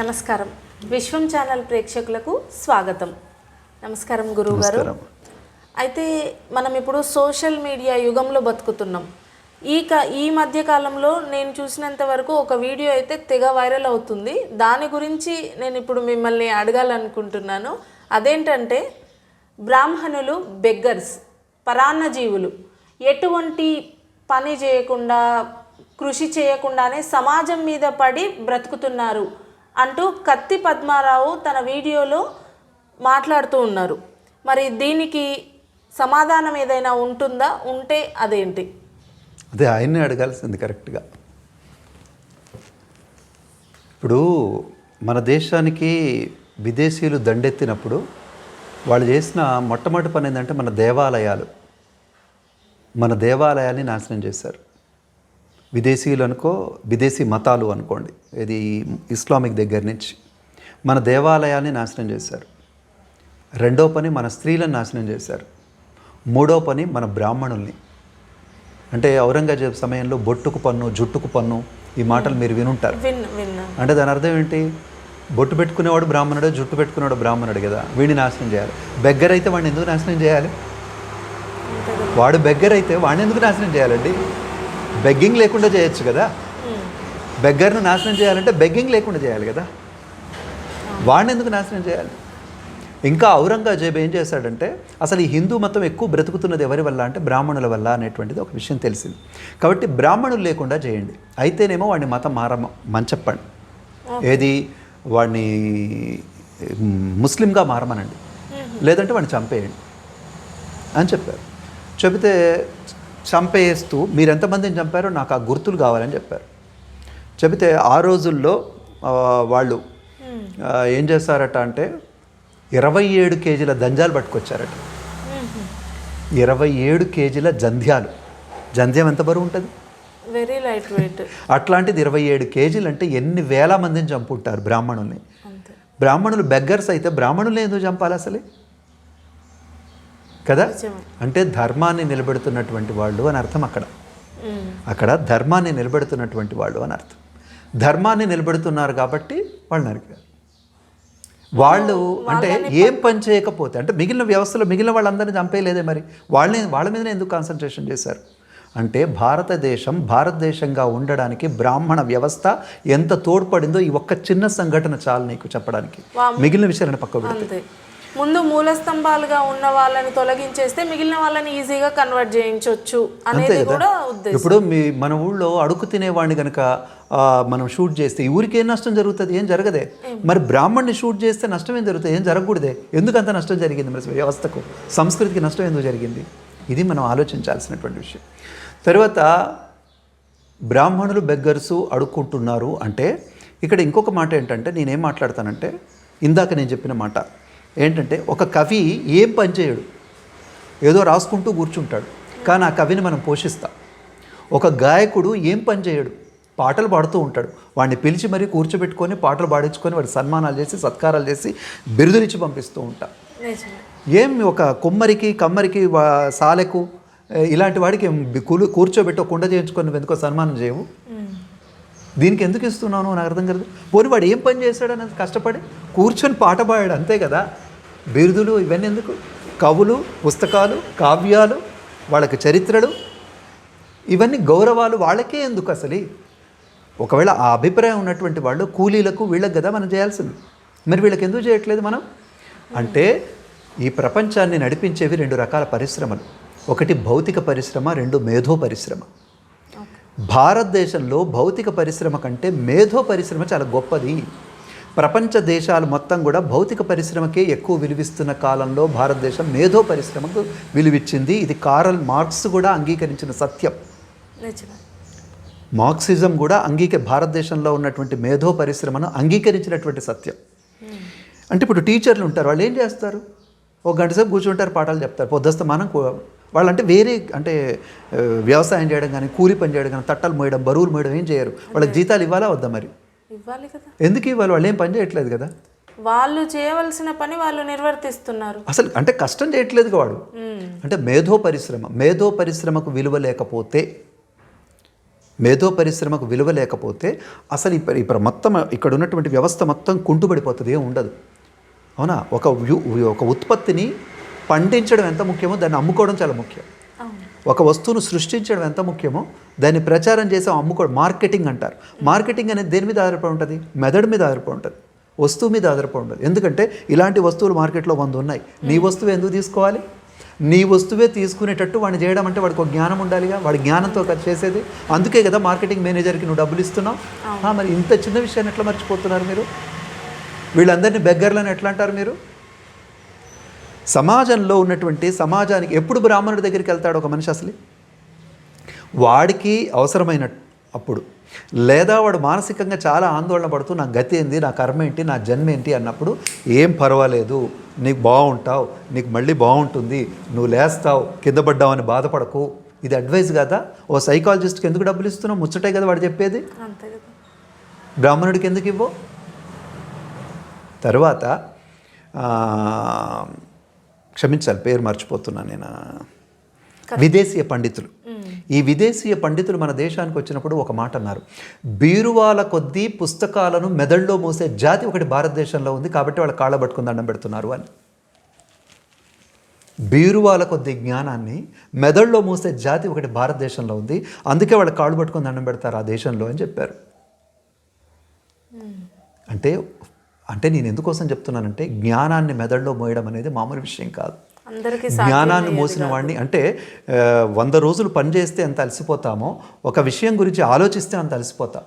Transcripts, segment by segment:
నమస్కారం. విశ్వం ఛానల్ ప్రేక్షకులకు స్వాగతం. నమస్కారం గురువు గారు నమస్కారం. అయితే మనం ఇప్పుడు సోషల్ మీడియా యుగంలో బతుకుతున్నాం. ఈ క ఈ మధ్య కాలంలో నేను చూసినంత వరకు ఒక వీడియో అయితే తెగ వైరల్ అవుతుంది. దాని గురించి నేను ఇప్పుడు మిమ్మల్ని అడగాలనుకుంటున్నాను. అదేంటంటే బ్రాహ్మణులు బెగ్గర్స్ పరాన్నజీవులు ఎటువంటి పని చేయకుండా కృషి చేయకుండానే సమాజం మీద పడి బ్రతుకుతున్నారు. అంటూ కత్తి పద్మారావు తన వీడియోలో మాట్లాడుతూ ఉన్నారు. మరి దీనికి సమాధానం ఏదైనా ఉంటుందా? ఉంటే అదేంటి? అదే ఆయన్నే అడగాల్సింది కరెక్ట్గా. ఇప్పుడు మన దేశానికి విదేశీయులు దండెత్తినప్పుడు వాళ్ళు చేసిన మొట్టమొదటి పని ఏంటంటే మన దేవాలయాలు. మన దేవాలయాన్ని నాశనం చేశారు. విదేశీయులు అనుకో విదేశీ మతాలు అనుకోండి. ఇది ఇస్లామిక్ దగ్గర నుంచి మన దేవాలయాల్ని నాశనం చేశారు. రెండో పని మన స్త్రీలను నాశనం చేశారు. మూడో పని మన బ్రాహ్మణుల్ని. అంటే ఔరంగజేబ్ సమయంలో బొట్టుకు పన్ను జుట్టుకు పన్ను ఈ మాటలు మీరు వినుంటారు. అంటే దాని అర్థం ఏంటి? బొట్టు పెట్టుకునేవాడు బ్రాహ్మణుడే జుట్టు పెట్టుకునేవాడు బ్రాహ్మణుడు కదా. వీడిని నాశనం చేయాలి. బెగ్గర్ అయితే వాడిని ఎందుకు నాశనం చేయాలి? వాడు బెగ్గర్ అయితే వాడిని ఎందుకు నాశనం చేయాలండి? బెగ్గింగ్ లేకుండా చేయొచ్చు కదా. బెగ్గర్ను నాశనం చేయాలంటే బెగ్గింగ్ లేకుండా చేయాలి కదా. వాడిని ఎందుకు నాశనం చేయాలి? ఇంకా ఔరంగజేబ్ ఏం చేశాడంటే అసలు ఈ హిందూ మతం ఎక్కువ బ్రతుకుతున్నది ఎవరి వల్ల అంటే బ్రాహ్మణుల వల్ల అనేటువంటిది ఒక విషయం తెలిసింది. కాబట్టి బ్రాహ్మణులు లేకుండా చేయండి. అయితేనేమో వాడిని మతం మారమ మంచప్పండి. ఏది? వాడిని ముస్లింగా మారమనండి. లేదంటే వాడిని చంపేయండి. అని చెప్పారు. చెబితే చంపేస్తూ మీరు ఎంతమందిని చంపారో నాకు ఆ గుర్తులు కావాలని చెప్పారు. చెబితే ఆ రోజుల్లో వాళ్ళు ఏం చేస్తారట అంటే ఇరవై ఏడు కేజీల దంజాలు పట్టుకొచ్చారట. ఇరవై ఏడు కేజీల జంధ్యాలు. జంధ్యం ఎంత బరువు ఉంటుంది? Very light weight. అట్లాంటిది ఇరవై ఏడు కేజీలు అంటే ఎన్ని వేల మందిని చంపుంటారు బ్రాహ్మణుల్ని. బ్రాహ్మణులు బెగ్గర్స్ అయితే బ్రాహ్మణుల్ని ఎందుకు చంపాలి అసలే? కదా. అంటే ధర్మాన్ని నిలబెడుతున్నటువంటి వాళ్ళు అని అర్థం అక్కడ. అక్కడ ధర్మాన్ని నిలబెడుతున్నటువంటి వాళ్ళు అని అర్థం. ధర్మాన్ని నిలబెడుతున్నారు కాబట్టి వాళ్ళు నరికారు. వాళ్ళు అంటే ఏం పని చేయకపోతే అంటే మిగిలిన వ్యవస్థలో మిగిలిన వాళ్ళందరినీ చంపేయలేదే మరి? వాళ్ళని వాళ్ళ మీదనే ఎందుకు కాన్సన్ట్రేషన్ చేశారు? అంటే భారతదేశం భారతదేశంగా ఉండడానికి బ్రాహ్మణ వ్యవస్థ ఎంత తోడ్పడిందో ఈ ఒక్క చిన్న సంఘటన చాలు నీకు చెప్పడానికి. మిగిలిన విషయాలను పక్క పెడితే అంతే. ముందు మూల స్తంభాలుగా ఉన్న వాళ్ళని తొలగించేస్తే మిగిలిన వాళ్ళని ఈజీగా కన్వర్ట్ చేయించవచ్చు అనేది కూడా ఉద్దేశం. ఇప్పుడు మీ మన ఊళ్ళో అడుగు తినేవాడిని కనుక మనం షూట్ చేస్తే ఊరికి ఏం నష్టం జరుగుతుంది? ఏం జరగదే? మరి బ్రాహ్మణ్ణి షూట్ చేస్తే నష్టం ఏం జరుగుతుంది? ఏం జరగకూడదే? ఎందుకు అంత నష్టం జరిగింది మరి వ్యవస్థకు? సంస్కృతికి నష్టం ఎందుకు జరిగింది? ఇది మనం ఆలోచించాల్సినటువంటి విషయం. తర్వాత బ్రాహ్మణులు బెగ్గర్సు అడుక్కుంటున్నారు అంటే ఇక్కడ ఇంకొక మాట ఏంటంటే నేనేం మాట్లాడతానంటే ఇందాక నేను చెప్పిన మాట ఏంటంటే ఒక కవి ఏం పని చేయడు. ఏదో రాసుకుంటూ కూర్చుంటాడు. కానీ ఆ కవిని మనం పోషిస్తాం. ఒక గాయకుడు ఏం పని చేయడు. పాటలు పాడుతూ ఉంటాడు. వాడిని పిలిచి మరీ కూర్చోబెట్టుకొని పాటలు పాడించుకొని వాడి సన్మానాలు చేసి సత్కారాలు చేసి బిరుదులిచ్చి పంపిస్తూ ఉంటాం. ఏం ఒక కొమ్మరికి కమ్మరికి సాలెకు ఇలాంటి వాడికి కూర్చోబెట్టి కుండ చేయించుకొని ఎందుకో సన్మానం చేయవు. దీనికి ఎందుకు ఇస్తున్నాను నాకు అర్థం కాదు పోనీ వాడు ఏం పని చేశాడు అనేది కష్టపడి కూర్చొని పాట పాడాడు అంతే కదా? బిరుదులు ఇవన్నీ ఎందుకు? కవులు పుస్తకాలు కావ్యాలు వాళ్ళకి చరిత్రలు ఇవన్నీ గౌరవాలు వాళ్ళకే ఎందుకు అసలు? ఒకవేళ ఆ అభిప్రాయం ఉన్నటువంటి వాళ్ళు కూలీలకు వీళ్ళకి కదా మనం చేయాల్సింది. మరి వీళ్ళకి ఎందుకు చేయట్లేదు మనం? అంటే ఈ ప్రపంచాన్ని నడిపించేవి రెండు రకాల పరిశ్రమలు. ఒకటి భౌతిక పరిశ్రమ రెండు మేధో పరిశ్రమ. భారతదేశంలో భౌతిక పరిశ్రమ కంటే మేధో పరిశ్రమ చాలా గొప్పది. ప్రపంచ దేశాలు మొత్తం కూడా భౌతిక పరిశ్రమకే ఎక్కువ విలువిస్తున్న కాలంలో భారతదేశం మేధో పరిశ్రమకు విలువిచ్చింది. ఇది కారల్ మార్క్స్ కూడా అంగీకరించిన సత్యం. మార్క్సిజం కూడా అంగీక భారతదేశంలో ఉన్నటువంటి మేధో పరిశ్రమను అంగీకరించినటువంటి సత్యం. అంటే ఇప్పుడు టీచర్లు ఉంటారు వాళ్ళు ఏం చేస్తారు? ఒక గంట సేపు కూర్చుంటారు పాఠాలు చెప్తారు. పొద్దుస్తమానం వాళ్ళంటే వేరే అంటే వ్యవసాయం చేయడం కానీ కూలి పని చేయడం కానీ తట్టలు మోయడం బరువులు మోయడం ఏం చేయరు. వాళ్ళకి జీతాలు ఇవ్వాలా వద్దా మరి? ఇవ్వాలి కదా. ఎందుకు ఇవ్వాలి? వాళ్ళు ఏం పని చేయట్లేదు కదా. వాళ్ళు చేయవలసిన పని వాళ్ళు నిర్వర్తిస్తున్నారు. అసలు అంటే కష్టం చేయట్లేదు వాడు. అంటే మేధో పరిశ్రమ మేధో పరిశ్రమకు విలువ లేకపోతే మేధో పరిశ్రమకు విలువ లేకపోతే అసలు ఇప్పుడు ఇప్పుడు మొత్తం ఇక్కడ ఉన్నటువంటి వ్యవస్థ మొత్తం కుంటుపడిపోతుంది ఏం ఉండదు. అవునా? ఒక ఒక ఉత్పత్తిని పండించడం ఎంత ముఖ్యమో దాన్ని అమ్ముకోవడం చాలా ముఖ్యం. ఒక వస్తువును సృష్టించడం ఎంత ముఖ్యమో దాన్ని ప్రచారం చేసి అమ్ముకోవడం మార్కెటింగ్ అంటారు. మార్కెటింగ్ అనేది దేని మీద ఆధారపడి ఉంటుంది? మెదడు మీద ఆధారపడి ఉంటుంది. వస్తువు మీద ఆధారపడి ఉంటుంది. ఎందుకంటే ఇలాంటి వస్తువులు మార్కెట్లో వంద ఉన్నాయి. నీ వస్తువు ఎందుకు తీసుకోవాలి? నీ వస్తువే తీసుకునేటట్టు వాడిని చేయడం అంటే వాడికి ఒక జ్ఞానం ఉండాలిగా. వాడి జ్ఞానంతో కదా చేసేది. అందుకే కదా మార్కెటింగ్ మేనేజర్కి నువ్వు డబ్బులు ఇస్తున్నావు. మరి ఇంత చిన్న విషయాన్ని ఎట్లా మర్చిపోతున్నారు మీరు? వీళ్ళందరినీ బెగ్గర్లని ఎట్లా అంటారు మీరు? సమాజంలో ఉన్నటువంటి సమాజానికి ఎప్పుడు బ్రాహ్మణుడి దగ్గరికి వెళ్తాడు ఒక మనిషి అసలు? వాడికి అవసరమైన అప్పుడు. లేదా వాడు మానసికంగా చాలా ఆందోళన పడుతూ నా గతి ఏంది నా కర్మ ఏంటి నా జన్మ ఏంటి అన్నప్పుడు ఏం పర్వాలేదు నీకు బాగుంటావు నీకు మళ్ళీ బాగుంటుంది నువ్వు లేస్తావు కింద పడ్డావని బాధపడకు. ఇది అడ్వైస్ కదా? ఓ సైకాలజిస్ట్కి ఎందుకు డబ్బులు ఇస్తున్నావు? ముచ్చటే కదా వాడు చెప్పేది? బ్రాహ్మణుడికి ఎందుకు ఇవ్వవు తర్వాత క్షమించాలి పేరు మర్చిపోతున్నాను నేను. విదేశీయ పండితులు. ఈ విదేశీయ పండితులు మన దేశానికి వచ్చినప్పుడు ఒక మాట అన్నారు. బీరువాల కొద్దీ పుస్తకాలను మెదడులో మోసే జాతి ఒకటి భారతదేశంలో ఉంది కాబట్టి వాళ్ళ కాళ్ళ పట్టుకుని దండం పెడుతున్నారు అని. బీరువాల కొద్ది జ్ఞానాన్ని మెదడులో మోసే జాతి ఒకటి భారతదేశంలో ఉంది అందుకే వాళ్ళ కాళ్ళు పట్టుకొని దండం పెడతారు ఆ దేశంలో అని చెప్పారు. అంటే అంటే నేను ఎందుకోసం చెప్తున్నానంటే జ్ఞానాన్ని మెదడులో మోయడం అనేది మామూలు విషయం కాదు. అందరికీ జ్ఞానాన్ని మోసిన వాడిని అంటే వంద రోజులు పనిచేస్తే ఎంత అలసిపోతామో ఒక విషయం గురించి ఆలోచిస్తే అంత అలసిపోతాం.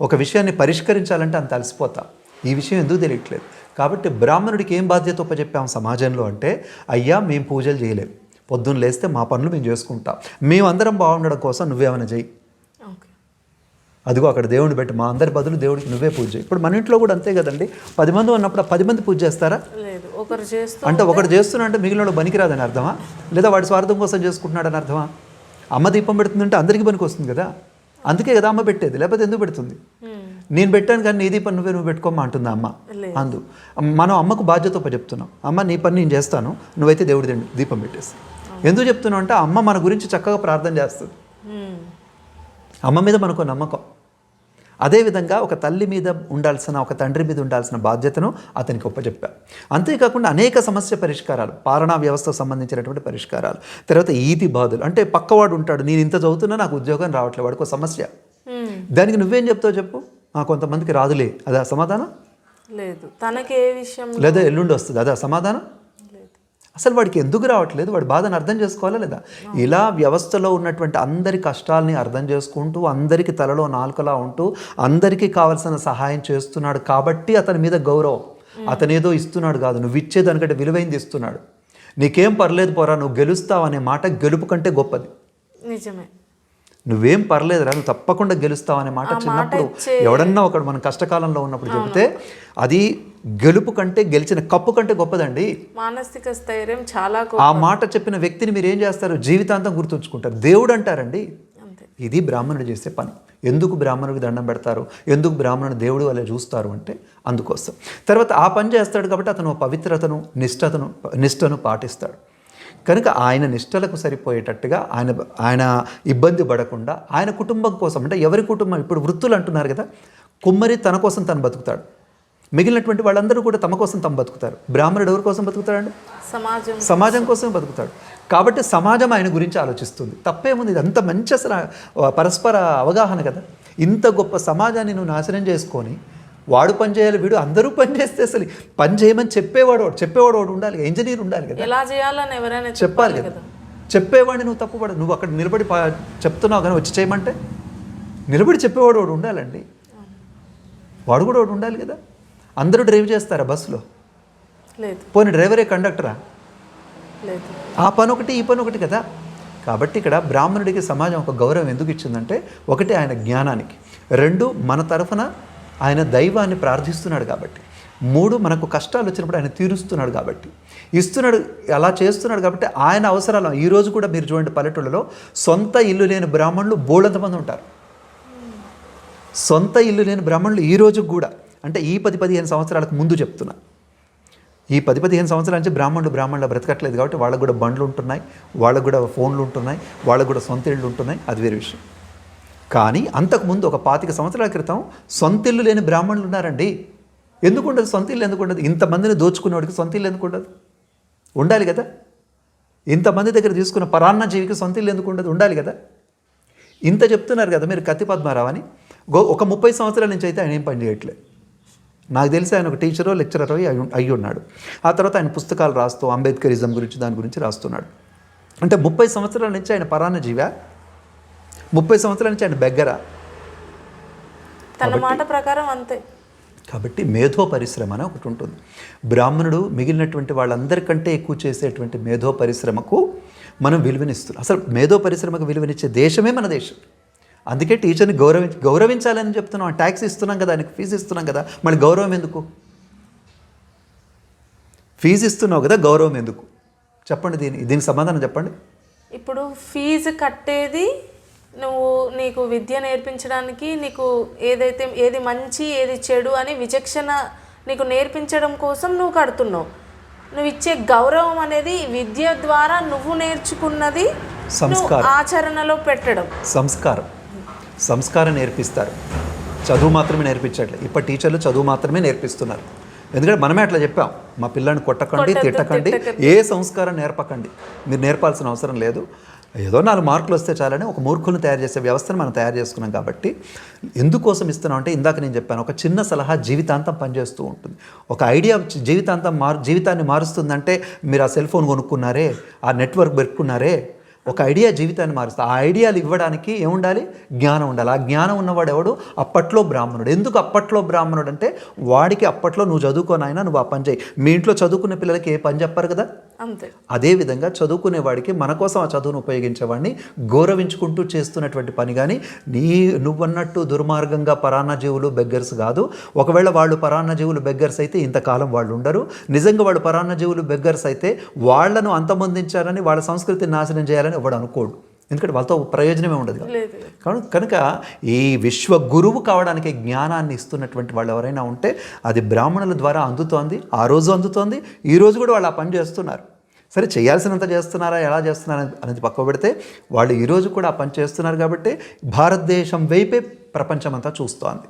ఒక విషయాన్ని పరిష్కరించాలంటే అంత అలసిపోతాం. ఈ విషయం ఎందుకు తెలియట్లేదు? కాబట్టి బ్రాహ్మణుడికి ఏం బాధ్యత ఉపజెప్పాం సమాజంలో అంటే అయ్యా మేము పూజలు చేయలేం. పొద్దున్న లేస్తే మా పనులు మేము చేసుకుంటాం. మేమందరం బాగుండడం కోసం నువ్వేమైనా ఓకే అదిగో అక్కడ దేవుడిని పెట్టి మా అందరి బదులు దేవుడికి నువ్వే పూజ ఇప్పుడు మన ఇంట్లో కూడా అంతే కదండి. పది మంది ఉన్నప్పుడు పది మంది పూజ చేస్తారా? లేదు ఒకరు చేస్తూ అంటే ఒకటి చేస్తున్నా అంటే మిగిలిన పనికిరాదని అర్థమా? లేదా వాడి స్వార్థం కోసం చేసుకుంటున్నాడని అర్థమా? అమ్మ దీపం పెడుతుందంటే అందరికీ పనికి వస్తుంది కదా. అందుకే కదా అమ్మ పెట్టేది లేకపోతే ఎందుకు పెడుతుంది. నేను పెట్టాను కానీ నీ దీపం నువ్వే నువ్వు పెట్టుకోమా అంటుంది అమ్మ. అందు. మనం అమ్మకు బాధ్యత చెప్తున్నాం. అమ్మ నీ పని నేను చేస్తాను నువ్వైతే దేవుడి దీపం పెట్టేసి. ఎందుకు చెప్తున్నావు అంటే అమ్మ మన గురించి చక్కగా ప్రార్థన చేస్తుంది. అమ్మ మీద మనకు నమ్మకం. అదేవిధంగా ఒక తల్లి మీద ఉండాల్సిన ఒక తండ్రి మీద ఉండాల్సిన బాధ్యతను అతనికి ఒప్పచెప్పారు అంతేకాకుండా అనేక సమస్య పరిష్కారాలు పాలనా వ్యవస్థకు సంబంధించినటువంటి పరిష్కారాలు. తర్వాత ఈతి బాధలు. అంటే పక్కవాడు ఉంటాడు నేను ఇంత చదువుతున్నా నాకు ఉద్యోగం రావట్లేదు వాడికి ఒక సమస్య. దానికి నువ్వేం చెప్తావు చెప్పు? ఆ, కొంతమందికి రాదులే. అదా సమాధానం? లేదు. తనకి ఏ విషయం లేదా ఎల్లుండి వస్తుంది. అదా సమాధానం? అసలు వాడికి ఎందుకు రావట్లేదు? వాడి బాధను అర్థం చేసుకోవాలా లేదా? ఇలా వ్యవస్థలో ఉన్నటువంటి అందరి కష్టాలని అర్థం చేసుకుంటూ అందరికి తలలో నాలుకలా ఉంటూ అందరికీ కావాల్సిన సహాయం చేస్తున్నాడు కాబట్టి అతని మీద గౌరవం. అతనేదో ఇస్తున్నాడు కాదు. నువ్వు ఇచ్చేదానికంటే విలువైంది ఇస్తున్నాడు. నీకేం పర్లేదు పోరా నువ్వు గెలుస్తావు అనే మాట గెలుపు కంటే గొప్పది. నిజమే. నువ్వేం పర్లేదురా నువ్వు తప్పకుండా గెలుస్తావు అనే మాట చిన్నప్పుడు ఎవడన్నా ఒకడు మన కష్టకాలంలో ఉన్నప్పుడు చెబితే అది గెలుపు కంటే గెలిచిన కప్పు కంటే గొప్పదండి. మానసిక స్థైర్యం చాలా ఆ మాట చెప్పిన వ్యక్తిని మీరు ఏం చేస్తారు? జీవితాంతం గుర్తుంచుకుంటారు. దేవుడు అంటారండి ఇది బ్రాహ్మణుడు చేసే పని. ఎందుకు బ్రాహ్మణుడికి దండం పెడతారు? ఎందుకు బ్రాహ్మణుడు దేవుడు వల్ల చూస్తారు అంటే అందుకోసం. తర్వాత ఆ పని చేస్తాడు కాబట్టి అతను పవిత్రతను నిష్ఠతను నిష్ఠను పాటిస్తాడు. కనుక ఆయన నిష్టలకు సరిపోయేటట్టుగా ఆయన ఆయన ఇబ్బంది పడకుండా ఆయన కుటుంబం కోసం అంటే ఎవరి కుటుంబం? ఇప్పుడు వృత్తులు అంటున్నారు కదా కుమ్మరి తన కోసం తను బతుకుతాడు. మిగిలినటువంటి వాళ్ళందరూ కూడా తమ కోసం తమ బతుకుతారు. బ్రాహ్మణుడు ఎవరి కోసం బతుకుతాడండి? సమాజం సమాజం కోసమే బతుకుతాడు. కాబట్టి సమాజం ఆయన గురించి ఆలోచిస్తుంది. తప్పేముంది? ఇది అంత మంచి అసలు పరస్పర అవగాహన కదా. ఇంత గొప్ప సమాజాన్ని నువ్వు నాశనం చేసుకొని వాడు పని చేయాలి వీడు అందరూ పని చేస్తే అసలు పని చేయమని చెప్పేవాడు వాడు చెప్పేవాడు వాడు ఉండాలి ఇంజనీర్ ఉండాలి కదా. ఎలా చేయాలని ఎవరైనా చెప్పాలి కదా. చెప్పేవాడిని నువ్వు తప్పుపడ నువ్వు అక్కడ నిలబడి చెప్తున్నావు కానీ వచ్చి చేయమంటే? నిలబడి చెప్పేవాడు వాడు ఉండాలండి. వాడు కూడా వాడు ఉండాలి కదా. అందరూ డ్రైవ్ చేస్తారా బస్సులో? లేదు. పోనీ డ్రైవరే కండక్టరా? లేదు. ఆ పని ఒకటి ఈ పని ఒకటి కదా. కాబట్టి ఇక్కడ బ్రాహ్మణుడికి సమాజం ఒక గౌరవం ఎందుకు ఇచ్చిందంటే ఒకటి ఆయన జ్ఞానానికి రెండు మన తరఫున ఆయన దైవాన్ని ప్రార్థిస్తున్నాడు కాబట్టి. మూడు మనకు కష్టాలు వచ్చినప్పుడు ఆయన తీరుస్తున్నాడు కాబట్టి. ఇస్తున్నాడు అలా చేస్తున్నాడు కాబట్టి ఆయన అవసరాలు ఈరోజు కూడా మీరు చూడండి పల్లెటూళ్ళలో సొంత ఇల్లు లేని బ్రాహ్మణులు బోళంతమంది ఉంటారు. సొంత ఇల్లు లేని బ్రాహ్మణులు ఈరోజు కూడా అంటే ఈ పది పదిహేను సంవత్సరాలకు ముందు చెప్తున్నా. ఈ పది పదిహేను సంవత్సరాల నుంచి బ్రాహ్మణులు బ్రాహ్మణులు బ్రతకట్లేదు కాబట్టి వాళ్ళకు కూడా బండ్లు ఉంటున్నాయి వాళ్ళకు కూడా ఫోన్లు ఉంటున్నాయి వాళ్ళకు కూడా సొంత ఇళ్ళు ఉంటున్నాయి అది వేరే విషయం. కానీ అంతకుముందు ఒక పాతిక సంవత్సరాల క్రితం సొంతిల్లు లేని బ్రాహ్మణులు ఉన్నారండి. ఎందుకు ఉండదు సొంత ఎందుకు ఉండదు ఇంతమందిని దోచుకునేవాడికి సొంతిల్లు ఎందుకు ఉండదు ఉండాలి కదా. ఇంతమంది దగ్గర తీసుకున్న పరాన్న జీవికి సొంతిల్లు ఎందుకు ఉండదు ఉండాలి కదా. ఇంత చెప్తున్నారు కదా మీరు కత్తి పద్మారావు అని గో ఒక ముప్పై సంవత్సరాల నుంచి అయితే ఆయన ఏం పని చేయట్లేదు నాకు తెలిసి ఆయన ఒక టీచరో లెక్చరరో అయ్యి అయి ఉన్నాడు. ఆ తర్వాత ఆయన పుస్తకాలు రాస్తూ అంబేద్కరిజం గురించి దాని గురించి రాస్తున్నాడు. అంటే ముప్పై సంవత్సరాల నుంచి ఆయన పరాన్న జీవా ముప్పై సంవత్సరాల నుంచి ఆయన బెగ్గర. తన మాట ప్రకారం అంతే. కాబట్టి మేధో పరిశ్రమ అని ఒకటి ఉంటుంది. బ్రాహ్మణుడు మిగిలినటువంటి వాళ్ళందరికంటే ఎక్కువ చేసేటువంటి మేధో పరిశ్రమకు మనం విలువనిస్తున్నాం. అసలు మేధో పరిశ్రమకు విలువనిచ్చే దేశమే మన దేశం. అందుకే టీచర్ని గౌరవి గౌరవించాలని చెప్తున్నాం. ట్యాక్స్ ఇస్తున్నాం కదా ఆయనకు ఫీజు ఇస్తున్నాం కదా మళ్ళీ గౌరవం ఎందుకు? ఫీజు ఇస్తున్నావు కదా గౌరవం ఎందుకు? చెప్పండి దీని దీనికి సమాధానం చెప్పండి. ఇప్పుడు ఫీజు కట్టేది నువ్వు నీకు విద్య నేర్పించడానికి నీకు ఏదైతే ఏది మంచి ఏది చెడు అని విచక్షణ నీకు నేర్పించడం కోసం నువ్వు కడుతున్నావు. నువ్వు ఇచ్చే గౌరవం అనేది విద్య ద్వారా నువ్వు నేర్చుకున్నది. ఆచరణలో పెట్టడం. సంస్కారం. సంస్కారం నేర్పిస్తారు. చదువు మాత్రమే నేర్పించట్లేదు ఇప్పటి టీచర్లు చదువు మాత్రమే నేర్పిస్తున్నారు. ఎందుకంటే మనమే అట్లా చెప్పాం. మా పిల్లని కొట్టకండి తిట్టకండి. ఏ సంస్కారం నేర్పకండి. మీరు నేర్పాల్సిన అవసరం లేదు. ఏదో నాలుగు మార్కులు వస్తే చాలని ఒక మూర్ఖులను తయారు చేసే వ్యవస్థను మనం తయారు చేసుకున్నాం కాబట్టి ఎందుకోసం ఇస్తున్నాం అంటే ఇందాక నేను చెప్పాను ఒక చిన్న సలహా జీవితాంతం పనిచేస్తూ ఉంటుంది. ఒక ఐడియా జీవితాంతం మారు జీవితాన్ని మారుస్తుందంటే మీరు ఆ సెల్ ఫోన్ కొనుక్కున్నారే ఆ నెట్వర్క్ పెట్టుకున్నారే ఒక ఐడియా జీవితాన్ని మారుస్తా. ఆ ఐడియాలు ఇవ్వడానికి ఏముండాలి? జ్ఞానం ఉండాలి. ఆ జ్ఞానం ఉన్నవాడు ఎవడు? అప్పట్లో బ్రాహ్మణుడు. ఎందుకు అప్పట్లో బ్రాహ్మణుడు అంటే వాడికి అప్పట్లో నువ్వు చదువుకోనైనా నువ్వు ఆ పని చేయి. మీ ఇంట్లో చదువుకున్న పిల్లలకి ఏ పని చెప్పరు కదా? అంతే. అదేవిధంగా చదువుకునేవాడికి మన కోసం ఆ చదువును ఉపయోగించేవాడిని గౌరవించుకుంటూ చేస్తున్నటువంటి పని కానీ నీ నువ్వన్నట్టు దుర్మార్గంగా పరాన్న జీవులు బెగ్గర్స్ కాదు. ఒకవేళ వాళ్ళు పరాన్న జీవులు బెగ్గర్స్ అయితే ఇంతకాలం వాళ్ళు ఉండరు. నిజంగా వాళ్ళు పరాన్న జీవులు బెగ్గర్స్ అయితే వాళ్ళను అంతమొందించారని వాళ్ళ సంస్కృతిని నాశనం చేయాలని ఎవడు అనుకోడు. ఎందుకంటే వాళ్ళతో ప్రయోజనమే ఉండదు కను కనుక ఈ విశ్వ గురువు కావడానికి జ్ఞానాన్ని ఇస్తున్నటువంటి వాళ్ళు ఎవరైనా ఉంటే అది బ్రాహ్మణుల ద్వారా అందుతోంది ఆ రోజు అందుతోంది ఈ రోజు కూడా వాళ్ళు ఆ పని చేస్తున్నారు. సరే చేయాల్సినంత చేస్తున్నారా ఎలా చేస్తున్నారా అనేది పక్క పెడితే వాళ్ళు ఈరోజు కూడా ఆ పని చేస్తున్నారు కాబట్టి భారతదేశం వైపే ప్రపంచమంతా చూస్తోంది.